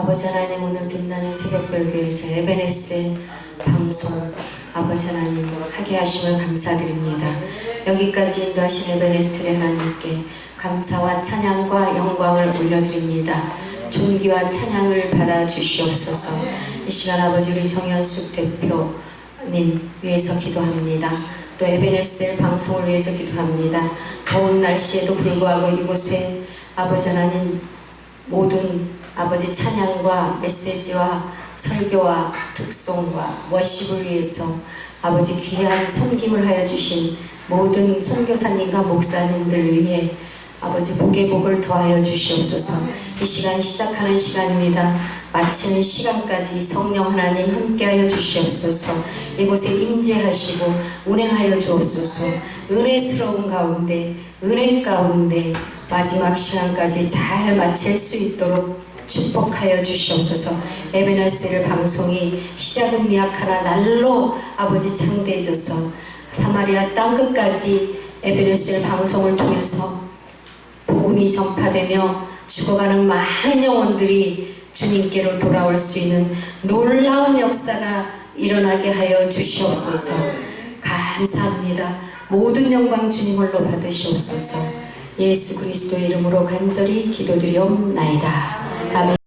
아버지 하나님 오늘 빛나는 새벽별교에서 에베네스 방송 아버지 하나님 하게 하심을 감사드립니다. 여기까지 인도하신 에베네스 하나님께 감사와 찬양과 영광을 올려드립니다. 존귀와 찬양을 받아 주시옵소서. 이 시간 아버지 우리 정현숙 대표님 위해서 기도합니다. 또 에베네스 방송을 위해서 기도합니다. 더운 날씨에도 불구하고 이곳에 아버지 하나님 모든 아버지 찬양과 메시지와 설교와 특송과 워십을 위해서 아버지 귀한 섬김을 하여 주신 모든 선교사님과 목사님들 위해 아버지 복의 복을 더하여 주시옵소서. 이 시간 시작하는 시간입니다. 마치는 시간까지 성령 하나님 함께하여 주시옵소서. 이곳에 임재하시고 운행하여 주옵소서. 은혜스러운 가운데 은혜 가운데 마지막 시간까지 잘 마칠 수 있도록 축복하여 주시옵소서. 에베네스를 방송이 시작은 미약하나 날로 아버지 창대해져서 사마리아 땅끝까지 에베네스를 방송을 통해서 복음이 전파되며 죽어가는 많은 영혼들이 주님께로 돌아올 수 있는 놀라운 역사가 일어나게 하여 주시옵소서. 감사합니다. 모든 영광 주님 홀로 받으시옵소서. 예수 그리스도의 이름으로 간절히 기도드리옵나이다 아멘